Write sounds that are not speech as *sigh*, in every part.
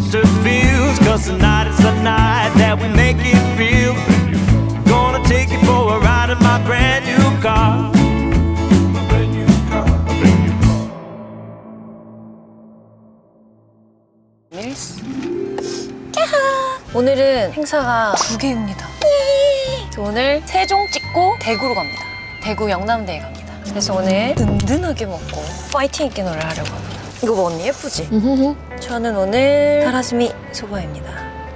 feels. Cause tonight is the night that we make it real. Gonna take you for a ride in my brand new car. Car. 오늘은 행사가 두 개입니다. 저 오늘 세종 찍고 대구로 갑니다. 대구 영남대에 갑니다. 그래서 오늘 든든하게 먹고 파이팅 있게 노래를 하려고 합니다. 이거 봐 언니 예쁘지? 저는 오늘 가라스미 소바입니다.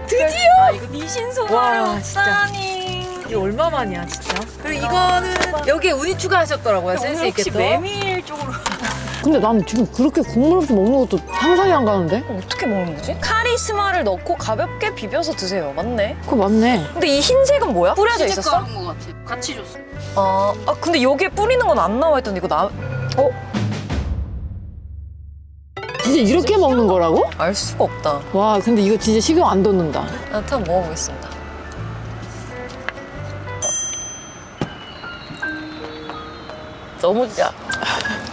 드디어! 아 이거 니신 소바요. 싸니. 이게 얼마 만이야 진짜? 그리고 이거는 여기에 우니 추가하셨더라고요 센스 있게 또 메밀 쪽으로 *laughs* 근데 난 지금 그렇게 국물 없이 먹는 것도 상상이 안 가는데? 어떻게 먹는 거지? 카리스마를 넣고 가볍게 비벼서 드세요. 맞네. 그거 맞네. 근데 이 흰색은 뭐야? 뿌려져 있었어? 것 같아 같이 줬어 아, 아 근데 여기에 뿌리는 건 안 나와 있던데 이거 나 어? 진짜 이렇게 먹는 거라고? 알 수가 없다. 와, 근데 이거 진짜 식욕 안 돋는다. 나한테 한번 먹어보겠습니다. 너무 짜.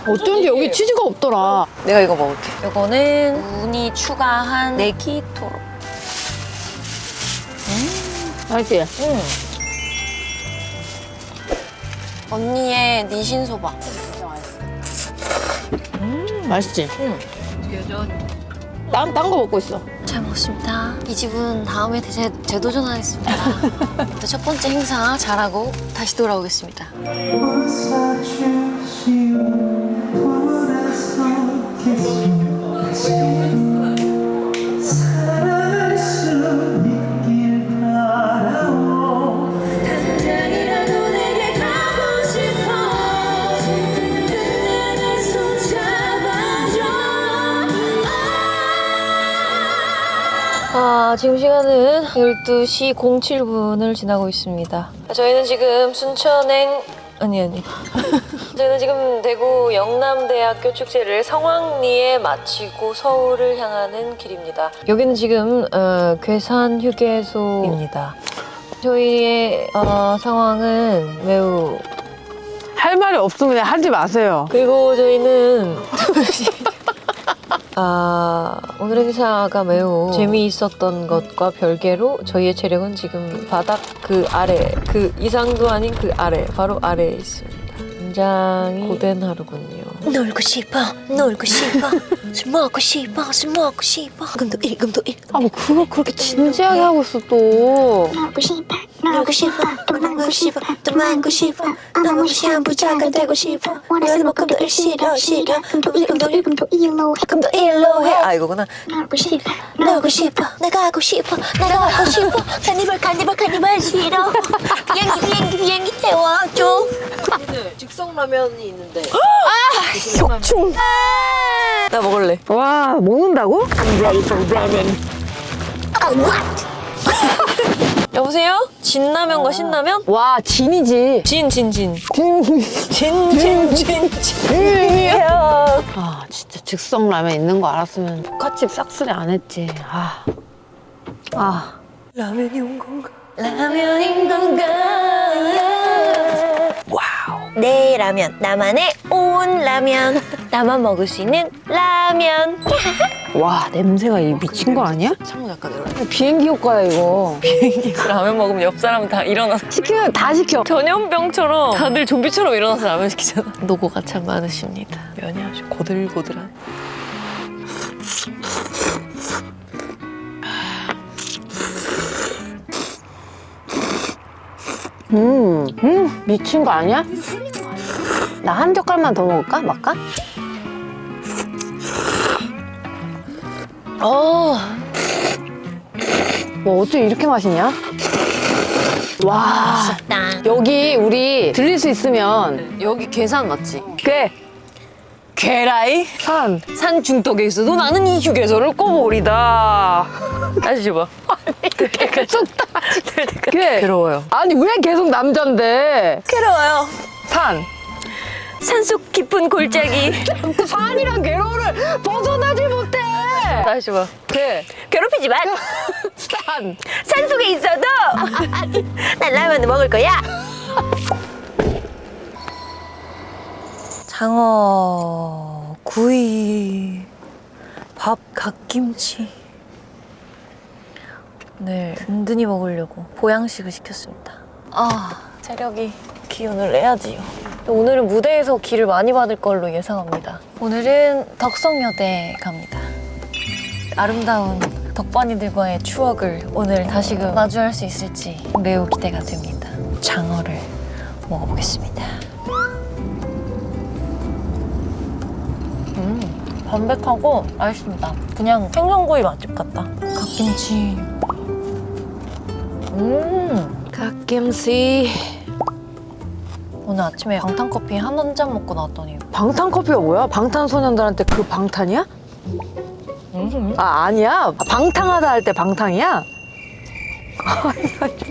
어쩐지 여기 치즈가 없더라. 내가 이거 먹을게. 이거는 우니 추가한 네기토로. 알지? 음. 언니의 니신 소바. 맛있지? 응. 딴, 딴거 먹고 있어. 잘 먹었습니다. 이 집은 다음에 재, 재도전하겠습니다. *laughs* 일단 첫 번째 행사 잘하고 다시 돌아오겠습니다. 아, 12시 07분을 지나고 있습니다. 저희는 지금 순천행 아니 아니. *laughs* 저희는 지금 대구 영남대학교 축제를 성황리에 마치고 서울을 향하는 길입니다. 여기는 지금 어, 괴산 휴게소입니다. 저희의 어, 상황은 매우 할 말이 없으면 하지 마세요. 그리고 저희는 *laughs* 아 오늘 행사가 매우 재미있었던 것과 별개로 저희의 체력은 지금 바닥 그 아래 그 이상도 아닌 그 아래 바로 아래에 있습니다. 굉장히 고된 하루군요. 놀고 싶어 놀고 싶어. 술 먹고 싶어 술 먹고 싶어. 금도 일 금도 일. 아, 뭐 그걸 그렇게 진지하게 하고 있어, 또. 놀고 싶어 놀고 싶어. 또 놀고 싶어 또 놀고 싶어. 너무 무시한 부자가 되고 싶어. 원해서 뭐 금도 일 싫어 싫어. 금도 일 금도 일 금도 일로 해. 금도 일로 해. 아 이거구나. 놀고 싶어 놀고 싶어. 내가 하고 싶어 내가 하고 싶어. 카니발 카니발 카니발 싫어. 비행기 비행기 비행기 태워줘 즉석라면이 있는데 *gasps* 격충. 나 먹을래. 와, 먹는다고? *laughs* 여보세요? 진라면과 신라면? 와, 진이지. 진 진 진. 진. 진 진 진 진. *laughs* 아, 진짜 즉석 라면 있는 거 알았으면 포카집 싹쓸이 안 했지. 아. 아. 라면인 건가? 라면인 건가 와우 내 라면 나만의 온 라면 나만 먹을 수 있는 라면 와, 냄새가 이 미친 거 아니야? 창문 약간 내려. 비행기 효과야, 이거. 라면 먹으면 옆 사람은 다 일어나서 시키면 다 시켜. 전염병처럼 다들 좀비처럼 일어나서 라면 시키잖아. 노고가 참 많으십니다. 면이 아주 고들고들한. 음, 음, 미친 거 아니야? 나 한 젓갈만 더 먹을까? 말까? 어. 뭐 어떻게 이렇게 맛있냐? 와. 땅 여기 우리 들릴 수 있으면 여기 계산 맞지? 꽤 계라이? 산. 산 중턱에 있어도 나는 이 휴게소를 꼽으리다. 다시 봐. 쑥다. 꽤. 괴로워요. 아니 왜 계속 남잔데? 괴로워요. 산. 산속 깊은 골짜기. *laughs* 산이랑 괴로움을 벗어나지 못해. 다시 봐. 꽤. 괴롭히지 마. *laughs* 산. 산속에 있어도 *laughs* 난 라면을 먹을 거야 장어, 구이, 밥, 갓김치. 네, 든든히 먹으려고 보양식을 시켰습니다. 아, 체력이 기운을 내야지요. 오늘은 무대에서 기를 많이 받을 걸로 예상합니다. 오늘은 덕성여대 갑니다. 아름다운 덕반이들과의 추억을 오늘 다시금 마주할 수 있을지 매우 기대가 됩니다. 장어를 먹어보겠습니다. 담백하고 맛있습니다. 그냥 생선구이 맛집 같다. 갓김치. 음, 갓김치. 오늘 아침에 방탄커피 한한잔 먹고 나왔더니 방탄커피가 뭐야? 방탄소년단한테 그 방탄이야? 음, 아 아니야. 방탕하다 할 때 방탕이야?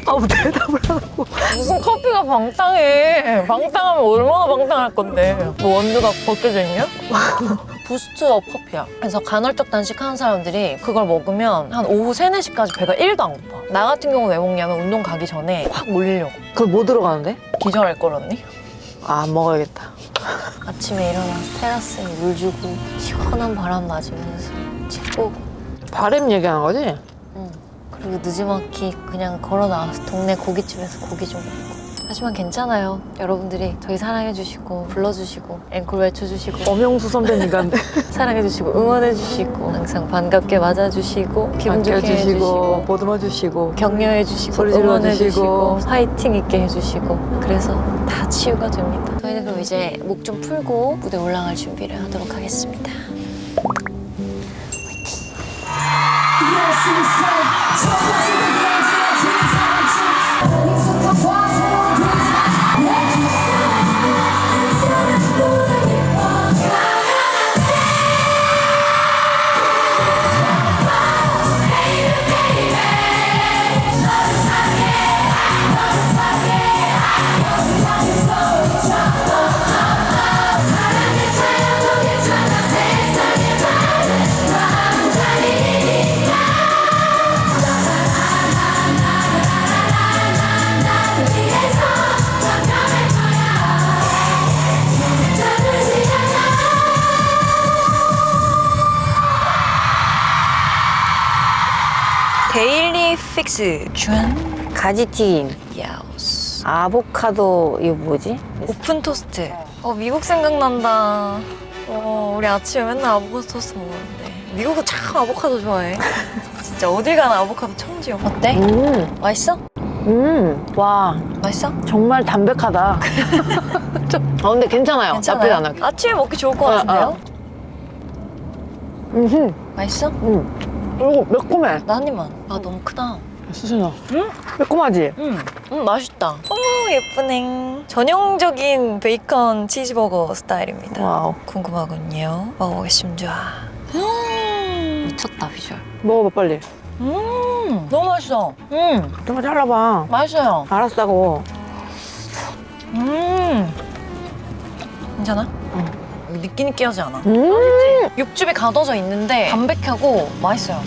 아뭐 대답을 하고. 무슨 커피가 방탕해. 방탕하면 얼마나 방탕할 건데. 뭐 원두가 벗겨져 있냐? *laughs* 부스트업 커피야. 그래서 간헐적 단식 하는 사람들이 그걸 먹으면 한 오후 3, 4시까지 배가 1도 안 고파. 나 같은 경우 왜 먹냐면 운동 가기 전에 확 몰리려고. 그거 뭐 들어가는데? 기절할 걸 언니? 아 안 먹어야겠다. 아침에 일어나서 테라스에 물 주고 시원한 바람 맞으면서 찍고 바램 얘기하는 거지? 응. 그리고 늦지막히 그냥 걸어 나와서 동네 고깃집에서 고기 좀 먹고. 하지만 괜찮아요. 여러분들이 저희 사랑해주시고 불러주시고 앵콜 외쳐주시고 엄영수 선배님 같네. *laughs* 사랑해주시고 응원해주시고 항상 반갑게 맞아주시고 기분 좋게 해주시고 보듬어 주시고 격려해주시고 소리 질러주시고. 응원해주시고 파이팅 있게 해주시고 그래서 다 치유가 됩니다. 저희는 그럼 이제 목 좀 풀고 무대 올라갈 준비를 하도록 하겠습니다. 데 일 준 가지튀김, 야우스 아보카도 이거 뭐지? 오픈 토스트. 어 미국 생각난다. 어 우리 아침에 맨날 아보카도 토스트 먹었는데 미국은 참 아보카도 좋아해. *laughs* 진짜 어딜 가나 아보카도 천지요. 어때? 음, 맛있어? 음, 와 맛있어? 정말 담백하다. *laughs* 좀, 아 근데 괜찮아요. 나쁘지 않아. 아침에 먹기 좋을 것 어, 같은데요? 음, 맛있어? 음. 그리고 매콤해. 나 한 입만. 아 너무 크다. 수진아. 응? 매콤하지? 음, 음 맛있다. 어머 예쁘네. 전형적인 베이컨 치즈버거 스타일입니다. 와우. 궁금하군요. 먹어보겠습니다. 음, 미쳤다 비주얼. 먹어봐 빨리. 음, 너무 맛있어. 음, 좀 잘라봐. 맛있어요. 알았다고. 음, 괜찮아? 느끼 느끼하지 않아. 음, 육즙이 가둬져 있는데 담백하고 맛있어요.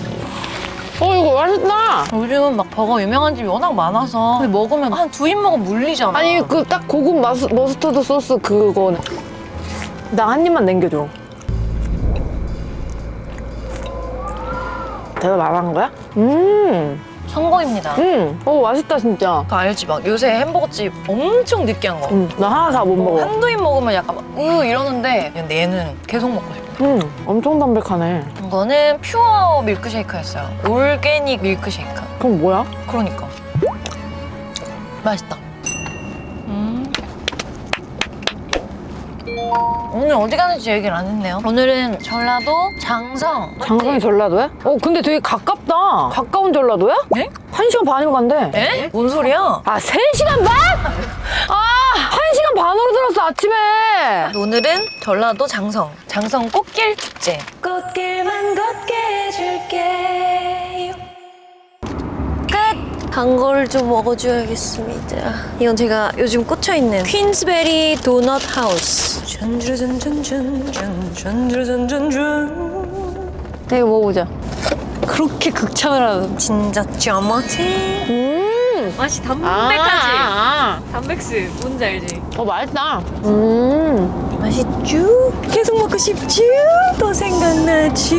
어 이거 맛있다. 요즘 막 버거 유명한 집이 워낙 많아서 근데 먹으면 한 두 입 먹으면 물리잖아. 아니 그 딱 고급 마스, 머스터드 소스 그거 나한 입만 남겨줘. 대답 안한 거야? 음, 선거입니다. 음, 어 맛있다 진짜. 그거 알지? 막 요새 햄버거집 엄청 느끼한 거. 음, 나 하나 다 못 먹어. 한두 입 먹으면 약간 막, 으 이러는데 근데 얘는 계속 먹고 싶어. 음, 엄청 담백하네. 이거는 퓨어 밀크쉐이크였어요. 올게닉 밀크쉐이크. 그럼 뭐야? 그러니까 맛있다. 음. 오늘 어디 가는지 얘기를 안 했네요. 오늘은 전라도 장성. 장성이 전라도야? 어 근데 되게 가깝다. 가까운 전라도야? 네? 한 시간 반이면 간대. 에? 뭔 소리야? 아, 세 시간 반? *laughs* 아, 반으로 들었어, 아침에. 오늘은 전라도 장성. 장성 꽃길 축제. 꽃길만 걷게 해줄게. 끝! 단 거를 좀 먹어줘야겠습니다. 이건 제가 요즘 꽂혀있는 퀸스베리 도넛 하우스. 쭌쭌쭌쭌쭌 네, 이거 먹어보자. 그렇게 극찬을 하는 진짜 짜마티 음. 맛이 아, 담백하지? 아, 담백스 뭔지 알지? 아. 어, 맛있다. 음. 맛있쥬? 계속 먹고 싶쥬? 또 생각나쥬?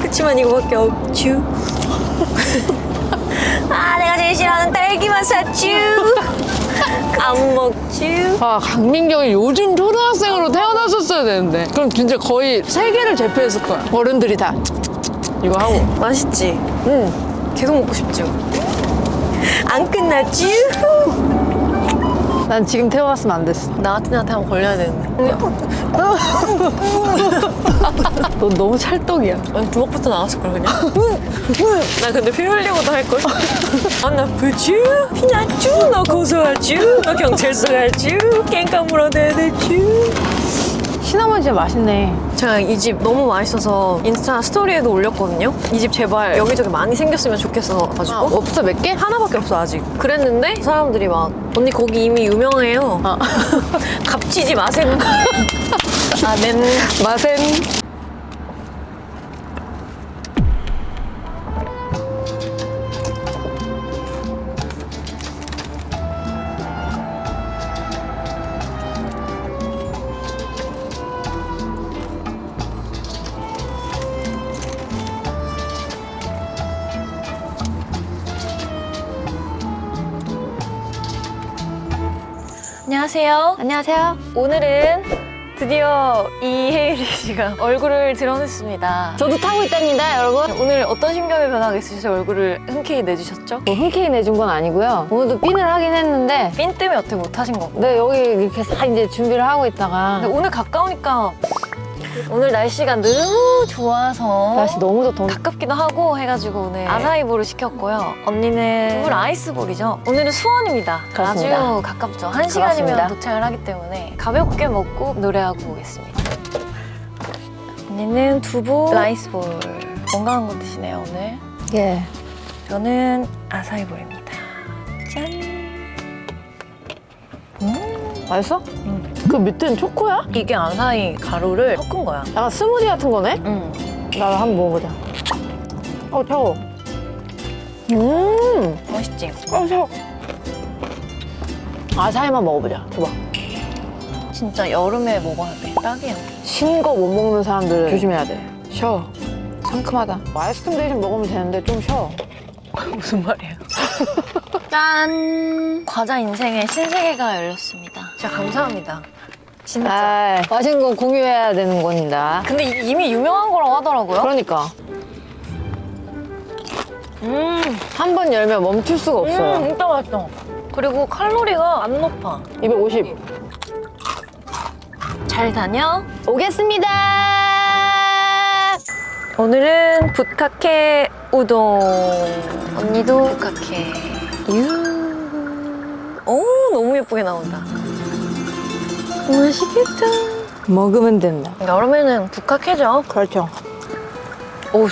그치만 이거밖에 없쥬? *laughs* 아 내가 제일 싫어하는 딸기만 샀쥬 안 먹쥬 아 강민경이 요즘 초등학생으로 태어났었어야 되는데 그럼 진짜 거의 세계를 제패했을 거야 어른들이 다 이거 하고 맛있지? 응 계속 먹고 싶죠? 안 끝났쥬? 난 지금 태어났으면 안 됐어 나 같은 애한테 한번 걸려야 되는데 너 너무 찰떡이야 아니 주먹부터 나왔을 걸 그냥 나 근데 피 흘리고도 할걸 안 아프쥬? 피나쥬? 너 고소하쥬? 너 경찰서 가쥬? 깽까 물어내야 되쥬? 시나몬 진짜 맛있네. 제가 이 집 너무 맛있어서 인스타 스토리에도 올렸거든요. 이 집 제발 여기저기 많이 생겼으면 좋겠어 가지고. 아, 없어? 몇 개? 하나밖에 없어 아직. 그랬는데 사람들이 막 언니 거기 이미 유명해요. 아. *laughs* 값지지 마세요 아맨 맛은 안녕하세요. 안녕하세요. 오늘은 드디어 이혜율이 씨가 얼굴을 드러냈습니다. 저도 타고 있답니다 여러분. 오늘 어떤 심경의 변화가 있으셔서 얼굴을 흔쾌히 내주셨죠? 뭐 흔쾌히 내준 건 아니고요. 오늘도 핀을 하긴 했는데 핀 때문에 어떻게 못하신 거고 네 여기 이렇게 다 이제 준비를 하고 있다가. 근데 오늘 가까우니까 오늘 날씨가 너무 좋아서 날씨 너무 좋다 가깝기도 하고 해가지고 오늘 아사이볼을 시켰고요. 언니는 물 아이스볼이죠. 오늘은 수원입니다. 그렇습니다. 아주 가깝죠. 한 시간이면 그렇습니다. 도착을 하기 때문에 가볍게 먹고 노래하고 오겠습니다. 언니는 두부 라이스볼. 건강한 거 드시네요 오늘. 예 저는 아사이볼입니다. 짠. 맛있어? 그 밑에는 초코야? 이게 아사이 가루를 섞은 거야. 약간 스무디 같은 거네? 응. 나도 한번 먹어보자 어 차워 음 맛있지? 어, 차워 아사히만 먹어보자 줘봐 진짜 여름에 먹어야 돼. 딱이야. 신 거 못 먹는 사람들 조심해야 돼. 쉬어. 상큼하다. 아이스크림 대신 먹으면 되는데 좀 쉬어. *laughs* 무슨 말이에요? *laughs* 짠! 과자 인생의 신세계가 열렸습니다. 진짜 감사합니다. 진짜. 아, 맛있는 거 공유해야 되는 겁니다. 근데 이- 이미 유명한 거라고 하더라고요. 그러니까 음, 한 번 열면 멈출 수가 없어요. 음, 진짜 맛있어. 그리고 칼로리가 안 높아. 250. 잘 다녀. 오겠습니다. 오늘은 붓카케 우동. 언니도 붓카케. 유. 오, 너무 예쁘게 나온다. 맛있겠다. 먹으면 된다. 여름에는 붓카케죠. 그렇죠. 오우,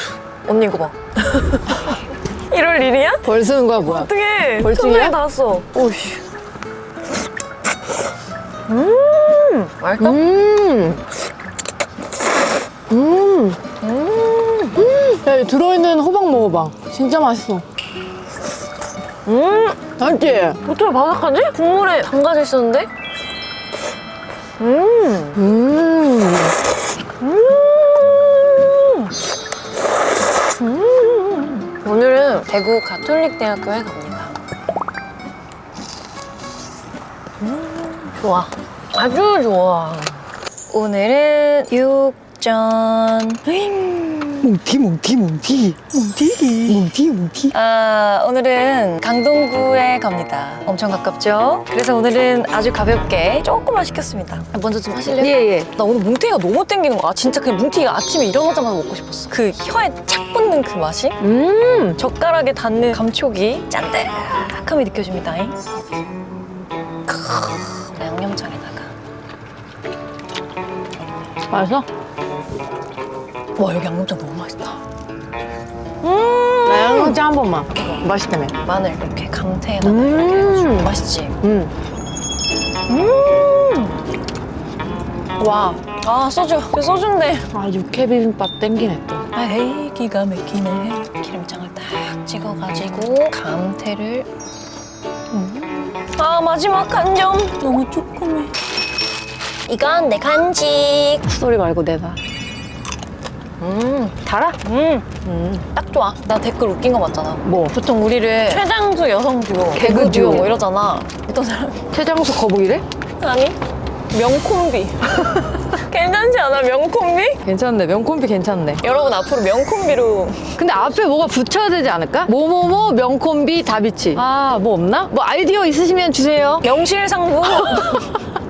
언니 이거 봐. *laughs* 1월 1일이야? 벌 쓰는 거야 뭐야? 어떡해. 벌칙이야? 닿았어. 오우씨. 음, 맛있다. 음. 음. 음. 야, 이 들어있는 호박 먹어봐. 진짜 맛있어. 음, 맛있지? 어떻게 바삭하지? 국물에 담가져 있었는데? 음, 음. 오늘은 대구 가톨릭대학교에 갑니다. 음, 좋아. 아주 좋아. 오늘은 육전. 뭉티 뭉티 뭉티 뭉티 뭉티 뭉티 아, 오늘은 강동구에 갑니다. 엄청 가깝죠? 그래서 오늘은 아주 가볍게 조금만 시켰습니다. 먼저 좀 하실래요? 예 예 나 오늘 뭉티기가 너무 땡기는 거야. 진짜 그냥 뭉티기가 아침에 일어나자마자 먹고 싶었어. 그 혀에 착 붙는 그 맛이 음 젓가락에 닿는 감촉이 짠득함이 느껴집니다. 크, 양념장에다가. 맛있어? 와 여기 양념장 너무 맛있다. 나 양념장 한 번만 맛있다며 마늘 이렇게 강태에다가 음. 이렇게 해가지고 맛있지? 음 와, 아 소주, 이거 소주인데. 아 육회 비빔밥 땡기네 또 아, 헤이 기가 막히네. 기름장을 딱 찍어가지고 감태를. 음. 아 마지막 한 점 너무 조그매. 이건 내 간식. 소리 말고 내가 음, 달아? 음, 딱 좋아. 나 댓글 웃긴 거 봤잖아. 뭐? 보통 우리를 최장수 여성 듀오, 개그 듀오 뭐 이러잖아. 어떤 사람? 최장수 거북이래? 아니, 명콤비. *laughs* 괜찮지 않아, 명콤비? 괜찮네. 명콤비 괜찮네. 여러분 앞으로 명콤비로 근데 앞에 뭐가 붙여야 되지 않을까? 뭐뭐뭐 명콤비 다비치. 아, 뭐 없나? 뭐 아이디어 있으시면 주세요. 명실상부. *laughs*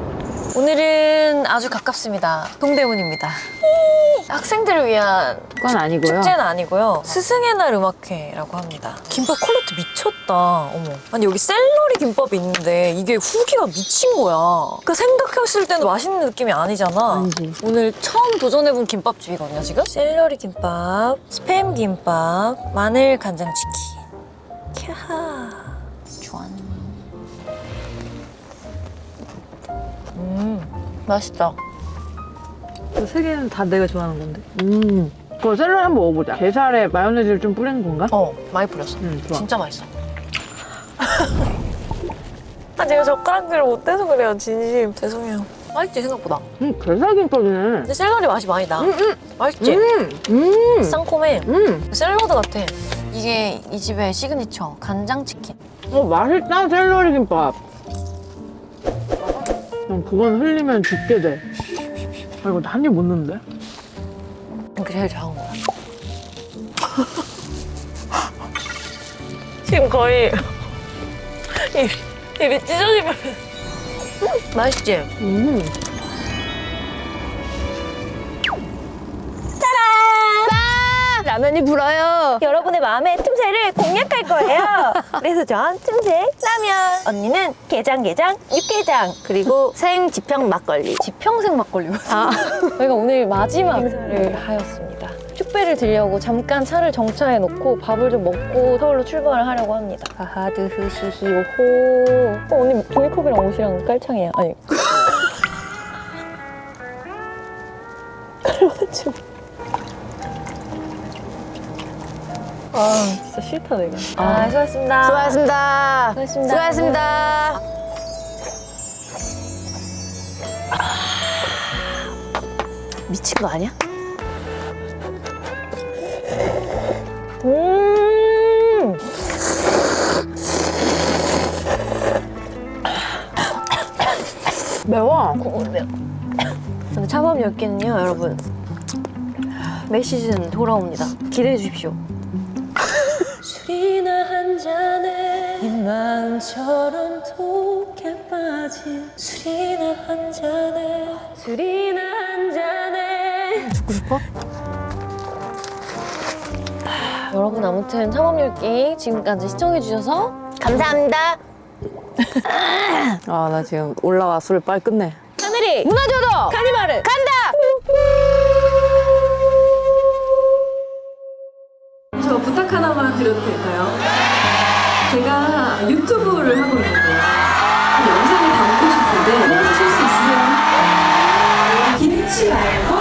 아주 가깝습니다. 동대문입니다. 학생들을 위한 그건 아니고요. 축제는 아니고요. 스승의 날 음악회라고 합니다. 김밥 퀄리티 미쳤다. 어머. 아니 여기 샐러리 김밥이 있는데 이게 후기가 미친 거야. 그 생각했을 때는 맛있는 느낌이 아니잖아. 아니지. 오늘 처음 도전해본 김밥집이거든요 지금. 샐러리 김밥, 스팸 김밥, 마늘 간장 치킨. 캬하. 좋아. 음, 맛있다. 세 개는 다 내가 좋아하는 건데. 음. 그거 샐러리 한번 먹어보자. 게살에 마요네즈를 좀 뿌린 건가? 어, 많이 뿌렸어. 음, 좋아. 진짜 맛있어. 아, 제가 젓가락질을 못해서 그래요, 진심. 죄송해요. 맛있지, 생각보다. 음, 게살김밥이네. 근데 샐러리 맛이 많이 나. 맛있지? 음, 음, 쌍콤해. 음. 샐러드 같아. 이게 이 집의 시그니처, 간장치킨. 어, 맛있다, 샐러리 김밥. 형, 그건 흘리면 죽게 돼. 아, 이거 한입 못 넣는데? 이게 제일 작은 거야. *laughs* 지금 거의 입, 입이 찢어지면 맛있지? 음. 라면이 불어요. 여러분의 마음의 틈새를 공략할 거예요. *laughs* 그래서 전 틈새 라면. 언니는 게장 게장 육게장 그리고 생 지평 막걸리. 지평생 막걸리. 아 저희가 오늘 마지막 행사를 하였습니다. 축배를 들려고 잠깐 차를 정차해 놓고 밥을 좀 먹고 서울로 출발을 하려고 합니다. 하하드 흐시히 오호. 어, 언니 종이컵이랑 옷이랑 깔창이야. 아니. *laughs* 칼맞춤. 아 진짜 싫다 내가. 아 수고하셨습니다. 수고하셨습니다. 수고하셨습니다. 수고하셨습니다. 미친 거 아니야? 음. 매워. 근데 차밥 10개는요, 여러분. 매 시즌 돌아옵니다. 기대해 주십시오. 잔에 네 마음처럼 독해 빠진 술이나 한 잔에 술이나 한 잔에 죽고 싶어? 여러분 아무튼 창업열기 지금까지 시청해주셔서 감사합니다. 아, 나 지금 올라와 술을 빨리 끝내. 하늘이 문화조도 카니발을 간다! 저 부탁 하나만 드려도 될까요? 제가 유튜브를 하고 있는데 영상을 담고 싶은데 도와주실 수 있으세요? 네. 김치 말고